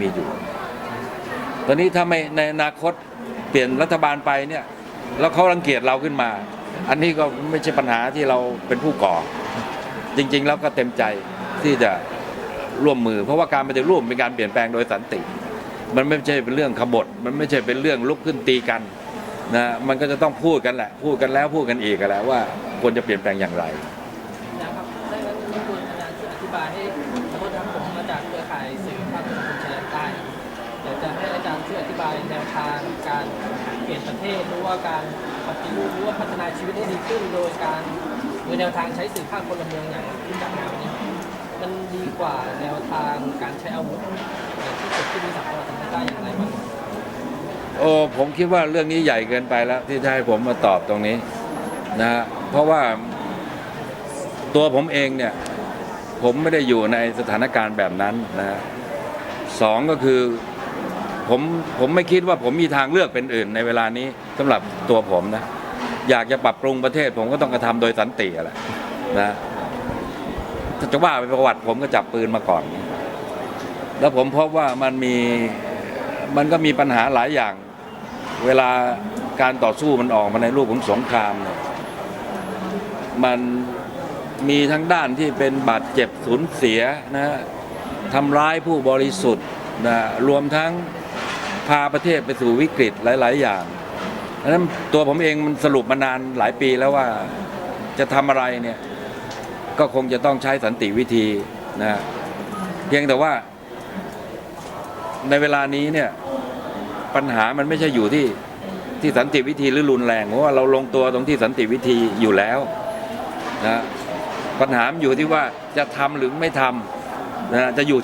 มีอยู่ ตอนนี้ถ้าไม่ในอนาคตเปลี่ยนรัฐบาลไปเนี่ยแล้วเขารังเกียจเราขึ้นมา อันนี้ก็ไม่ใช่ปัญหาที่เราเป็นผู้ก่อ จริง ๆ แล้วก็เต็มใจที่จะร่วมมือ เพราะว่าการปฏิรูปเป็นการเปลี่ยนแปลงโดยสันติ มันไม่ใช่เป็นเรื่องขบฏมันไม่ใช่เป็นเรื่องลุกขึ้นตีกันนะมันก็จะต้องพูดกันแหละ พูดกันแล้วพูดกันอีกกันแล้วว่าควรจะเปลี่ยนแปลงอย่างไรนะครับไดังนั้นรบกวนอาจารย์อธิบายให้สมมตินะครับผมมาจากเครือข่ายสื่อ ลี่ยนประเทศหรือว่าการปฏิรูปหรือว่าพัฒนาชีวิตให้ดีขึ้น โดยการโดยแนวทางใช้สื่อภาคพลเมืองอย่างที่จัดงานนี้มันดีกว่าแนวทางการใช้อาวุธที่เกิดขึ้นในสังคมตะวันออกเฉียงใต้อย่างไรบ้างโอ้ผมคิดว่าเรื่องนี้ใหญ่เกินไปแล้ว ที่จะให้ผมมาตอบตรงนี้นะ เพราะว่าตัวผมเองเนี่ยผมไม่ได้อยู่ในสถานการณ์แบบนั้นนะฮะสองก็คือ ผมผมไม่คิดว่าผมมีทางเลือกเป็นอื่นในเวลานี้สำหรับตัวผมนะ อยากจะปรับปรุงประเทศ ผมก็ต้องกระทำโดยสันติแหละนะจะว่าไปประวัติผมก็จับปืนมาก่อน แล้วผมพบว่ามันมีมันก็มีปัญหาหลายอย่าง เวลาการต่อสู้มันออกมาในรูปของสงครามเนี่ยมันมีทั้งด้านที่เป็นบาดเจ็บสูญเสียนะทำร้ายผู้บริสุทธิ์นะรวมทั้ง พาประเทศไปสู่วิกฤตหลาย ๆ อย่างดังนั้นตัวผมเองมันสรุปมานานหลายปีแล้วว่าจะทำอะไรเนี่ยก็คงจะต้องใช้สันติวิธีนะเพียงแต่ว่า ในเวลานี้เนี่ยปัญหามันไม่ใช่อยู่ที่ที่สันติวิธีหรือรุนแรงเพราะว่าเราลงตัวตรงที่สันติวิธีอยู่แล้วนะปัญหาอยู่ที่ว่าจะทำหรือไม่ทำนะจะอยู่